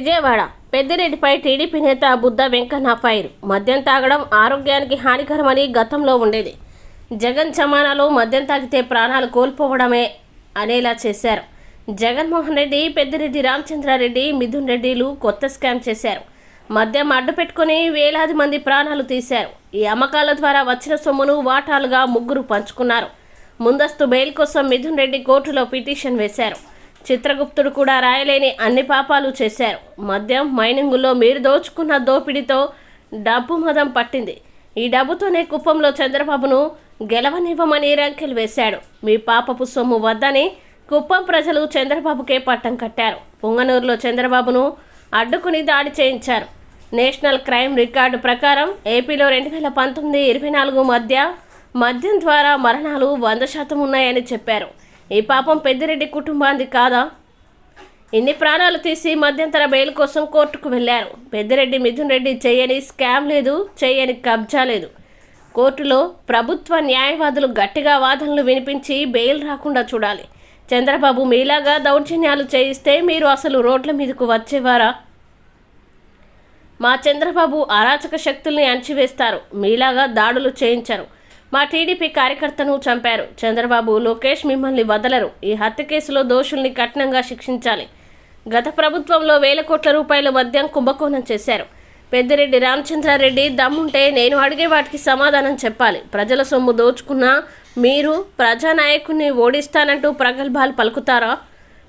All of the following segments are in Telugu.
విజయవాడ. పెద్దిరెడ్డిపై టీడీపీ నేత బుద్ధ వెంకన్న ఫైర్ మద్యం తాగడం ఆరోగ్యానికి హానికరమని గతంలో ఉండేది. జగన్ జమానాలో మద్యం తాగితే ప్రాణాలు కోల్పోవడమే అనేలా చేశారు. జగన్మోహన్ రెడ్డి పెద్దిరెడ్డి రామచంద్రారెడ్డి మిథున్ రెడ్డిలు కొత్త స్కామ్ చేశారు. మద్యం అడ్డు పెట్టుకుని వేలాది మంది ప్రాణాలు తీశారు. ఈ అమ్మకాల ద్వారా వచ్చిన సొమ్మును వాటాలుగా ముగ్గురు పంచుకున్నారు. ముందస్తు బెయిల్ కోసం మిథున్ రెడ్డి కోర్టులో పిటిషన్ వేశారు. చిత్రగుప్తుడు కూడా రాయలేని అన్ని పాపాలు చేశారు. మద్యం మైనింగులో మీరు దోచుకున్న దోపిడీతో డబ్బు మదం పట్టింది. ఈ డబ్బుతోనే కుప్పంలో చంద్రబాబును గెలవనివ్వమని రంకెలు వేశాడు. మీ పాపపు సొమ్ము వద్దని కుప్పం ప్రజలు చంద్రబాబుకే పట్టం కట్టారు. పొంగనూరులో చంద్రబాబును అడ్డుకుని దాడి చేయించారు. నేషనల్ క్రైమ్ రికార్డు ప్రకారం ఏపీలో రెండు వేల పంతొమ్మిది ఇరవై నాలుగు మధ్య మద్యం ద్వారా మరణాలు వంద శాతం ఉన్నాయని చెప్పారు. ఈ పాపం పెద్దిరెడ్డి కుటుంబాంది కాదా? ఇన్ని ప్రాణాలు తీసి మధ్యంతర బెయిల్ కోసం కోర్టుకు వెళ్ళారు? పెద్దిరెడ్డి మిథున్ రెడ్డి చేయని స్కామ్ లేదు చేయని కబ్జా లేదు. కోర్టులో ప్రభుత్వ న్యాయవాదులు గట్టిగా వాదనలు వినిపించి బెయిల్ రాకుండా చూడాలి. చంద్రబాబు మీలాగా దౌర్జన్యాలు చేయిస్తే మీరు అసలు రోడ్ల మీదకు వచ్చేవారా? మా చంద్రబాబు అరాచక శక్తుల్ని అణచివేస్తారు. మీలాగా దాడులు చేయించరు. మా టీడీపీ కార్యకర్తను చంపారు. చంద్రబాబు లోకేష్ మిమ్మల్ని వదలరు. ఈ హత్య కేసులో దోషుల్ని కఠినంగా శిక్షించాలి. గత ప్రభుత్వంలో వేల కోట్ల రూపాయల మద్యం కుంభకోణం చేశారు. పెద్దిరెడ్డి రామచంద్రారెడ్డి దమ్ముంటే నేను అడిగే వాటికి సమాధానం చెప్పాలి. ప్రజల సొమ్ము దోచుకున్నా మీరు ప్రజానాయకుడిని ఓడిస్తానంటూ ప్రగల్భాలు పలుకుతారా?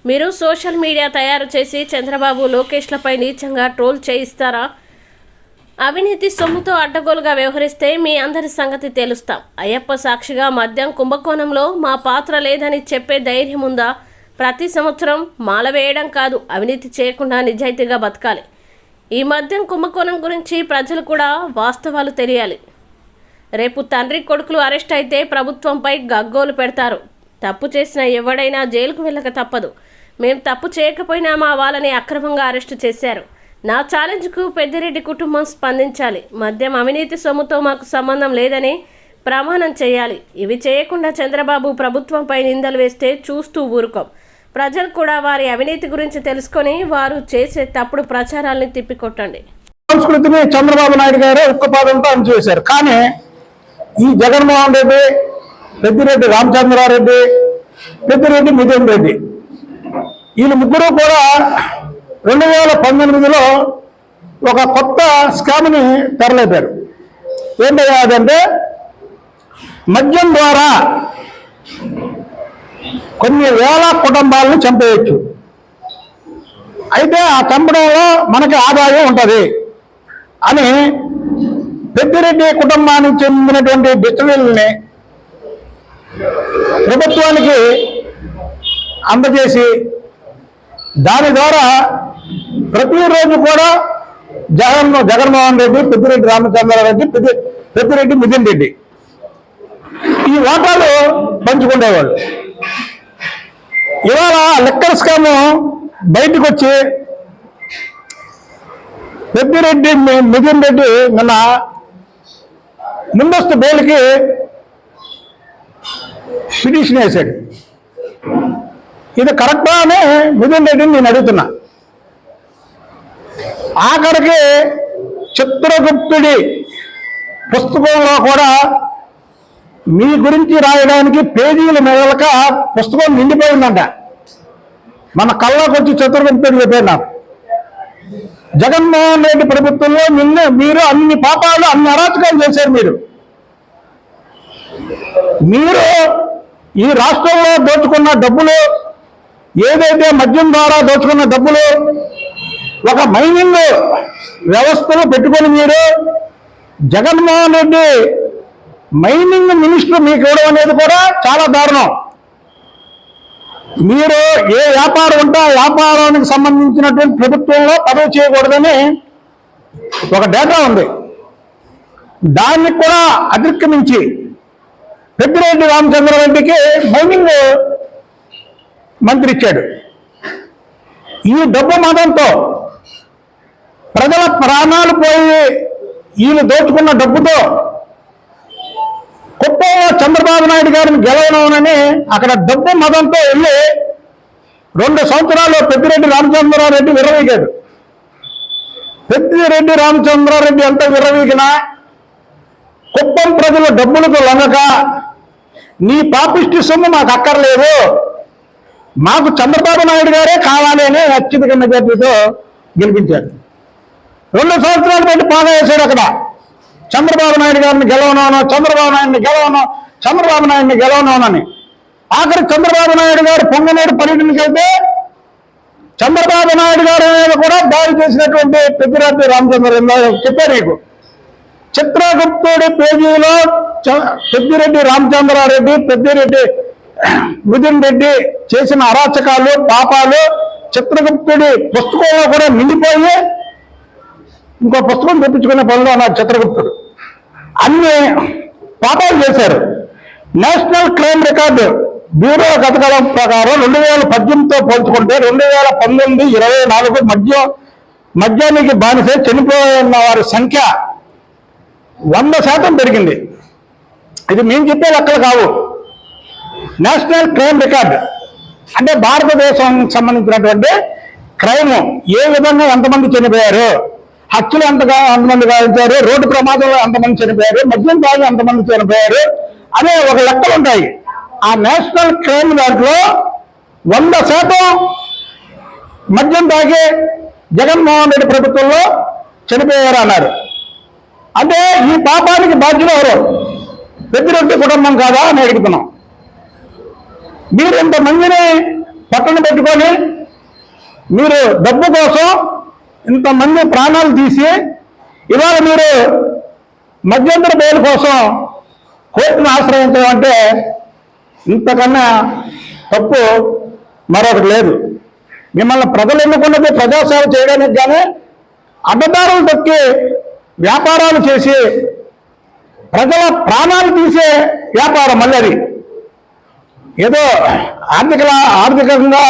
మీరు సోషల్ మీడియా తయారు చేసి చంద్రబాబు లోకేష్లపై నీచంగా ట్రోల్ చేయిస్తారా? అవినీతి సొమ్ముతో అడ్డగోలుగా వ్యవహరిస్తే మీ అందరి సంగతి తెలుస్తాం. అయ్యప్ప సాక్షిగా మద్యం కుంభకోణంలో మా పాత్ర లేదని చెప్పే ధైర్యం ఉందా? ప్రతి సంవత్సరం మాల వేయడం కాదు అవినీతి చేయకుండా నిజాయితీగా బతకాలి. ఈ మద్యం కుంభకోణం గురించి ప్రజలు కూడా వాస్తవాలు తెలియాలి. రేపు తండ్రి కొడుకులు అరెస్ట్ అయితే ప్రభుత్వంపై గగ్గోలు పెడతారు. తప్పు చేసిన ఎవడైనా జైలుకు వెళ్ళక తప్పదు. మేము తప్పు చేయకపోయినా మా వాళ్ళని అక్రమంగా అరెస్టు చేశారు. నా ఛాలెంజ్కు పెద్దిరెడ్డి కుటుంబం స్పందించాలి. మద్యం అవినీతి సొమ్ముతో మాకు సంబంధం లేదని ప్రమాణం చేయాలి. ఇవి చేయకుండా చంద్రబాబు ప్రభుత్వంపై నిందలు వేస్తే చూస్తూ ఊరుకోం. ప్రజలు కూడా వారి అవినీతి గురించి తెలుసుకొని వారు చేసే తప్పుడు ప్రచారాలను తిప్పికొట్టండి. సంస్కృతిని చంద్రబాబు నాయుడు గారు ఒక్క పాదంతో అణచివేశారు. కానీ ఈ జగన్మోహన్ రెడ్డి పెద్దిరెడ్డి రామచంద్రారెడ్డి పెద్దిరెడ్డి మిథున్ రెడ్డి వీళ్ళు ముగ్గురు కూడా రెండు వేల పంతొమ్మిదిలో ఒక కొత్త స్కామ్ని తెరలేపారు. ఏంటయ్యా అదంటే మద్యం ద్వారా కొన్ని వేల కుటుంబాలను చంపేయచ్చు. అయితే ఆ చంపడంలో మనకి ఆదాయం ఉంటుంది అని పెద్దిరెడ్డి కుటుంబానికి చెందినటువంటి డిస్టరీలని ప్రభుత్వానికి అందజేసి దాని ద్వారా ప్రతిరోజు కూడా జగన్ జగన్మోహన్ రెడ్డి పెద్దిరెడ్డి రామచంద్రారెడ్డి పెద్ది పెద్దిరెడ్డి మిథున్ రెడ్డి. ఈ ఓటాలు పంచుకునేవాళ్ళు ఇవాళ లెక్కర్ స్కామ్ బయటకు వచ్చి పెద్దిరెడ్డి మిథున్ రెడ్డి నిన్న ముందస్తు బెయిల్కి పిటిషన్ వేశాడు. ఇది కరెక్టా అని మిథున్ రెడ్డిని నేను అడుగుతున్నా. ఆఖరికి చిత్రగుప్తుడి పుస్తకంలో కూడా మీ గురించి రాయడానికి పేజీల మేలక పుస్తకం నిండిపోయిందంట. మన కళ్ళకు వచ్చి చిత్రగుప్తుడు చెప్పారు జగన్మోహన్ రెడ్డి ప్రభుత్వంలో నిన్న మీరు అన్ని పాపాలు అన్ని అరాచకాలు చేశారు మీరు. మీరు ఈ రాష్ట్రంలో దోచుకున్న డబ్బులు ఏదైతే మద్యం ద్వారా దోచుకున్న డబ్బులు ఒక మైనింగ్ వ్యవస్థలో పెట్టుకొని మీరు జగన్మోహన్ రెడ్డి మైనింగ్ మినిస్టర్ మీకు ఇవ్వడం అనేది కూడా చాలా దారుణం. మీరు ఏ వ్యాపారం ఉంటే ఆ వ్యాపారానికి సంబంధించినటువంటి ప్రభుత్వంలో పదవి చేయకూడదని ఒక డేటా ఉంది. దాన్ని కూడా అతిక్రమించి పెద్దిరెడ్డి రామచంద్రారెడ్డికి మైనింగ్ మంత్రి ఇచ్చాడు ఈ డబ్బు మదంతో ప్రజల ప్రాణాలు పోయి ఈయన దోచుకున్న డబ్బుతో కుప్పంలో చంద్రబాబు నాయుడు గారిని గెలవనని అక్కడ డబ్బు మదంతో వెళ్ళి రెండు సంవత్సరాలు పెద్దిరెడ్డి రామచంద్రారెడ్డి విరవీగాడు పెద్దిరెడ్డి రామచంద్రారెడ్డి ఎంత విరవీగినా కుప్పం ప్రజలు డబ్బులకు లొంగక నీ పాపిష్టి సొమ్ము మాకు అక్కర్లేదు. మాకు చంద్రబాబు నాయుడు గారే కావాలి అని అత్యధిక మెజార్టీతో గెలిపించారు రెండు సంవత్సరాల పాటు పాగా వేశాడు అక్కడ. చంద్రబాబు నాయుడు గారిని గెలవనోను చంద్రబాబు నాయుడిని గెలవను చంద్రబాబు నాయుడిని గెలవనోనని. ఆఖరి చంద్రబాబు నాయుడు గారు పొంగనేడు పర్యటనకి వెళ్తే చంద్రబాబు నాయుడు గారి మీద కూడా దాడి చేసినటువంటి పెద్దిరెడ్డి రామచంద్ర చెప్పారు నీకు చిత్రగుప్తుడి పేజీలో చ- పెద్దిరెడ్డి రామచంద్రారెడ్డి పెద్దిరెడ్డి మిథున్ రెడ్డి చేసిన అరాచకాలు పాపాలు చిత్రగుప్తుడి పుస్తకంలో కూడా మిండిపోయి ఇంకో పుస్తకం తెప్పించుకునే పనిలో ఉన్నారు చిత్రగుప్తుడు. అన్ని పాపాలు చేశారు. నేషనల్ క్రైమ్ రికార్డు బ్యూరో గతకాలం ప్రకారం రెండు వేల పద్దెనిమిదితో పోల్చుకుంటే రెండు వేల పంతొమ్మిది ఇరవై నాలుగు మధ్య మద్యానికి బానిసై చనిపోయిన వారి సంఖ్య వంద శాతం పెరిగింది. ఇది మేము చెప్పే లెక్కలు కావు. నేషనల్ క్రైమ్ రికార్డ్ అంటే భారతదేశం సంబంధించినటువంటి క్రైమ్. ఏ విధంగా ఎంతమంది చనిపోయారు? హత్యలు ఎంతగా ఎంతమంది గాయించారు రోడ్డు ప్రమాదంలో ఎంతమంది చనిపోయారు? మద్యం తాగి ఎంతమంది చనిపోయారు? అనే ఒక లెక్కలు ఉంటాయి. ఆ నేషనల్ క్రైమ్ దాంట్లో వంద శాతం మద్యం తాగి జగన్మోహన్ రెడ్డి ప్రభుత్వంలో చనిపోయారు అన్నారు. అంటే ఈ పాపానికి బాధ్యులు ఎవరు? పెద్దిరెడ్డి కుటుంబం కాదా అని అడుగుతున్నాం. మీరు ఇంతమందిని పక్కన పెట్టుకొని మీరు డబ్బు కోసం ఇంతమంది ప్రాణాలు తీసి ఇవాళ మీరు మధ్యంతర బెయిల్ కోసం కోర్టును ఆశ్రయించడం అంటే ఇంతకన్నా తప్పు మరొకటి లేదు. మిమ్మల్ని ప్రజలు ఎన్నుకున్నది ప్రజాసేవ చేయడానికి కానీ అడ్డదారులు తొక్కి వ్యాపారాలు చేసి ప్రజల ప్రాణాలు తీసే వ్యాపారం మళ్ళీ ఏదో ఆర్థిక ఆర్థికంగా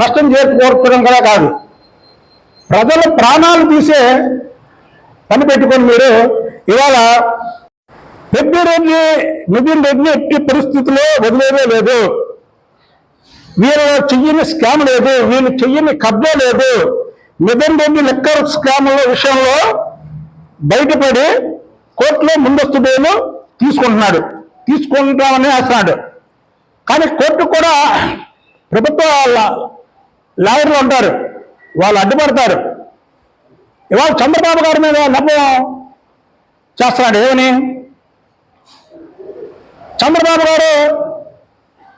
నష్టం చేకూర్చడం కూడా కాదు. ప్రజల ప్రాణాలు తీసే పని పెట్టుకొని మీరు ఇవాళ పెద్దిరెడ్డి నితిన్ రెడ్డి ఎట్టి పరిస్థితుల్లో వదిలేదే లేదు. వీళ్ళు చెయ్యని స్కామ్ లేదు వీళ్ళు చెయ్యని కబ్జా లేదు. నితిన్ రెడ్డి లెక్కర్ స్కామ్ విషయంలో బయటపడి కోర్టులో ముందస్తు బెయిల్ తీసుకుంటున్నాడు. తీసుకుంటామని వేస్తున్నాడు. కానీ కోర్టు కూడా ప్రభుత్వ లాయర్లు ఉంటారు. వాళ్ళు అడ్డుపడతారు. ఇవాళ చంద్రబాబు గారి మీద నమ్మకం చేస్తున్నాడు. ఏమని? చంద్రబాబు గారు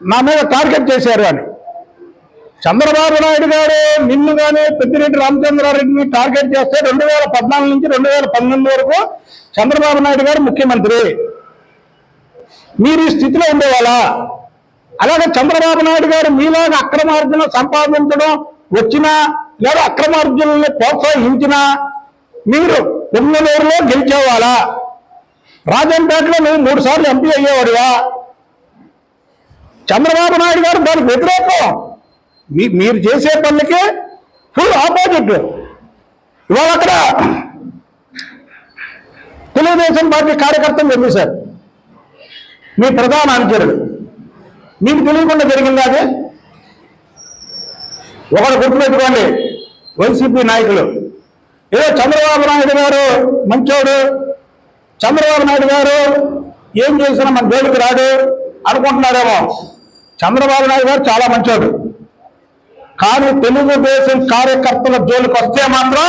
నా మీద టార్గెట్ చేశారు అని. చంద్రబాబు నాయుడు గారు నిన్ను కానీ పెద్దిరెడ్డి రామచంద్రారెడ్డిని టార్గెట్ చేస్తే రెండు వేల పద్నాలుగు నుంచి రెండు వేల వరకు చంద్రబాబు నాయుడు గారు ముఖ్యమంత్రి. మీరు ఈ స్థితిలో ఉండేవాళ్ళ? అలాగే చంద్రబాబు నాయుడు గారు మీలాగా అక్రమార్జన సంపాదించడం వచ్చినా లేదా అక్రమార్జునల్ని ప్రోత్సహించినా మీరు పొంగనూరులో గెలిచేవాళ్ళా? రాజంపేటలో నువ్వు మూడు సార్లు ఎంపీ అయ్యేవాడుగా చంద్రబాబు నాయుడు గారు దానికి వ్యతిరేకం. మీ మీరు చేసే పనులకి ఫుల్ ఆపోజిట్. ఇవాళ అక్కడ తెలుగుదేశం పార్టీ కార్యకర్తలు చెప్పేశారు మీ ప్రధాన అనుచరుడు. మీకు తెలియకుండా జరిగిందా అది ఒకడు గుర్తుపెట్టుకోండి వైసీపీ నాయకులు. ఏదో చంద్రబాబు నాయుడు గారు మంచోడు. చంద్రబాబు నాయుడు గారు ఏం చేసినా మన జోలికి రాడు అనుకుంటున్నారేమో. చంద్రబాబు నాయుడు గారు చాలా మంచోడు. కానీ తెలుగుదేశం కార్యకర్తల జోలికి వస్తే మాత్రం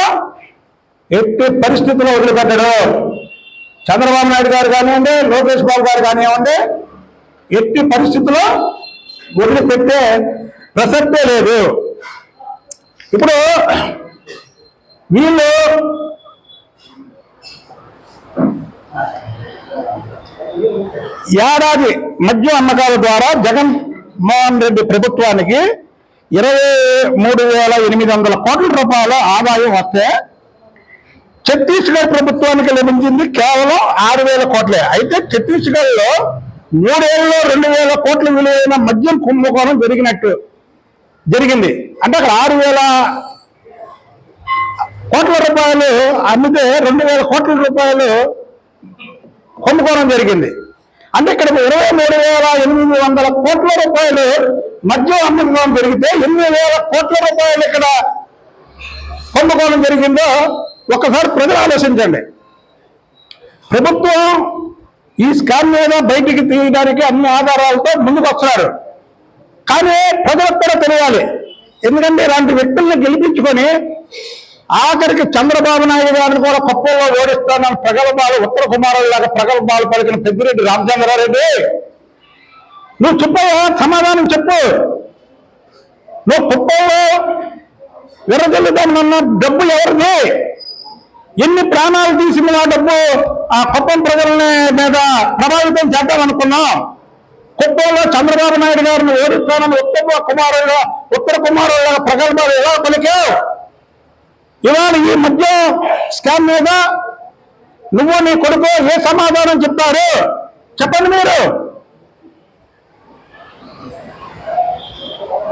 ఎట్టి పరిస్థితుల్లో వదిలిపెట్టడు. చంద్రబాబు నాయుడు గారు కానివ్వండి లోకేష్ బాబు గారు కానివ్వండి ఎట్టి పరిస్థితుల్లో వదిలిపెట్టే ప్రసక్తే లేదు. ఇప్పుడు వీళ్ళు ఏడాది మద్యం అమ్మకాల ద్వారా జగన్ మోహన్ రెడ్డి ప్రభుత్వానికి ఇరవై మూడు వేల ఎనిమిది వందల కోట్ల రూపాయల ఆదాయం వస్తే ఛత్తీస్గఢ్ ప్రభుత్వానికి లభించింది కేవలం ఆరు వేల కోట్లే. అయితే ఛత్తీస్గఢ్లో మూడేళ్ళలో రెండు వేల కోట్ల విలువైన మద్యం కుంభకోణం జరిగినట్టు జరిగింది. అంటే అక్కడ ఆరు వేల కోట్ల రూపాయలు అమ్మితే రెండు వేల కోట్ల రూపాయలు కుంభకోణం జరిగింది. అంటే ఇక్కడ ఇరవై మూడు వేల ఎనిమిది వందల కోట్ల రూపాయలు మద్యం అమ్మకం జరిగితే ఎనిమిది వేల కోట్ల రూపాయలు ఇక్కడ కుంభకోణం జరిగిందో ఒక్కసారి ప్రజలు ఆలోచించండి. ప్రభుత్వం ఈ స్కామ్ మీద బయటికి తీయడానికి అన్ని ఆధారాలతో ముందుకు వస్తున్నారు. కానీ ప్రజలకు కూడా తెలియాలి. ఎందుకంటే ఇలాంటి వ్యక్తుల్ని గెలిపించుకొని ఆఖరికి చంద్రబాబు నాయుడు గారిని కూడా కుప్పంలో ఓడిస్తానని ప్రగల్భాలు ఉత్తర కుమారుడు లాగా ప్రగల్భాలు పలికిన పెద్దిరెడ్డి రామచంద్రారెడ్డి. నువ్వు చెప్పయ్యా సమాధానం చెప్పు. నువ్వు కుప్పంలో విరగల్లుదామన్న డబ్బు ఎవరిది? ఎన్ని ప్రాణాలు తీసింది ఆ డబ్బు? ఆ కుప్పం ప్రజల మీద ప్రభావితం చేద్దామనుకున్నాం. కుప్పంలో చంద్రబాబు నాయుడు గారిని ఓడిస్తానని ఉత్తమ కుమారుడు ఉత్తర కుమారుడు ప్రగల్భాలు ఎలా పలికావు? ఇవాళ ఈ మధ్య స్కామ్ మీద నువ్వు నీ కొడుకు ఏ సమాధానం చెప్తారు చెప్పండి మీరు.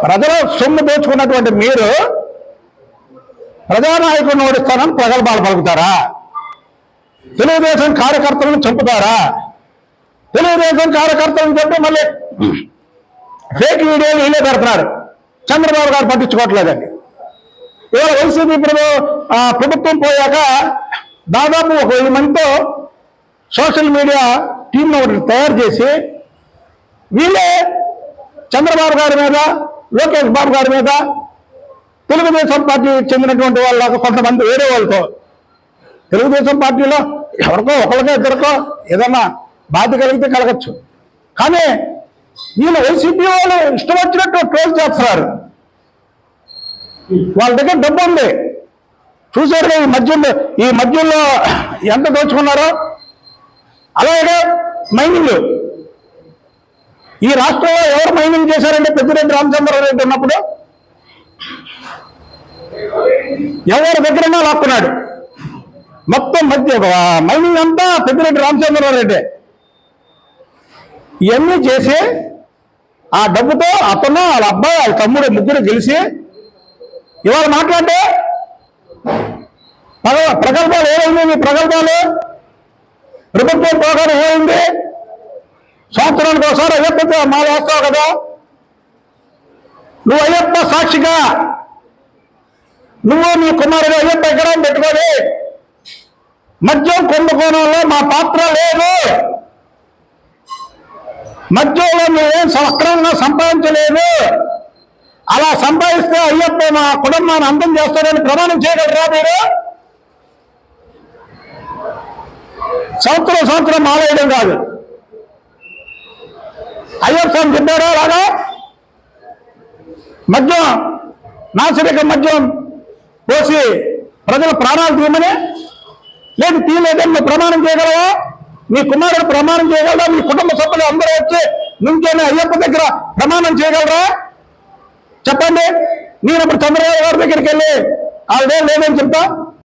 ప్రజల సొమ్ము దోచుకున్నటువంటి మీరు ప్రజానాయకుడిని ఓడిస్తానని ప్రగల్భాలు పలుకుతారా? తెలుగుదేశం కార్యకర్తలను చంపుతారా? తెలుగుదేశం కార్యకర్తలను చంపి మళ్ళీ ఫేక్ వీడియోలు వీళ్ళే పెడుతున్నారు. చంద్రబాబు గారు పట్టించుకోవట్లేదండి. ఇవాళ వైసీపీ ఇప్పుడు ప్రభుత్వం పోయాక దాదాపు ఒక వెయ్యి మందితో సోషల్ మీడియా టీంను ఒకటి తయారు చేసి వీళ్ళే చంద్రబాబు గారి మీద లోకేష్ బాబు గారి మీద తెలుగుదేశం పార్టీ చెందినటువంటి వాళ్ళ కొంతమంది వేరే వాళ్ళతో. తెలుగుదేశం పార్టీలో ఎవరికో ఒకరికో ఇద్దరికో ఏదన్నా బాధ కలిగితే కలగచ్చు. కానీ వీళ్ళు వైసీపీ వాళ్ళు ఇష్టం వచ్చినట్టు ట్రోల్ చేస్తున్నారు. వాళ్ళ దగ్గర డబ్బు ఉంది. చూసారు ఈ మధ్యలో ఈ మధ్యలో ఎంత దోచుకున్నారో? అలాగే మైనింగ్. ఈ రాష్ట్రంలో ఎవరు మైనింగ్ చేశారంటే పెద్దిరెడ్డి రామచంద్రారెడ్డి ఉన్నప్పుడు ఎవరి దగ్గరైనా లాక్కున్నాడు. మొత్తం మధ్య మైనింగ్ అంతా పెద్దిరెడ్డి రామచంద్రారెడ్డి ఇవన్నీ చేసి ఆ డబ్బుతో అతను వాళ్ళ అబ్బాయి వాళ్ళ తమ్ముడు ముగ్గురు గెలిచి ఇవాళ మాట్లాడితే ప్రగల్భాలు ఏమైంది? మీ ప్రగల్భాలు? ప్రభుత్వం పోగానే ఏమైంది? సంవత్సరానికి ఒకసారి అయ్యప్ప మాల వేస్తావు కదా. నువ్వు అయ్యప్ప సాక్షిగా నువ్వు నీ కుమారుడు అయ్యప్ప ఎకరం పెట్టుకొని మద్యం కుంభకోణంలో మా పాత్ర లేదు. మద్యంలో నువ్వేం సక్రమంగా సంపాదించలేదు. అలా సంపాదిస్తే అయ్యప్ప మా కుటుంబాన్ని అందం చేస్తాడని ప్రమాణం చేయగలరా మీరు? సంవత్సరం సంవత్సరం మాలేయడం కాదు. అయ్యప్ప స్వామి చెప్పారా అలాగా మద్యం నాసిరిక మద్యం పోసి ప్రజల ప్రాణాలు తీయమని లేదు తీయలేదని నువ్వు ప్రమాణం చేయగలవా? మీ కుమారుడు ప్రమాణం చేయగలరా మీ కుటుంబ సభ్యులు అందరూ వచ్చి నుంచొని అయ్యప్ప దగ్గర ప్రమాణం చేయగలరా? చెప్పండి. నేను ఇప్పుడు చంద్రబాబు గారి దగ్గరికి వెళ్ళి ఆవిడే లేదని చెప్తా.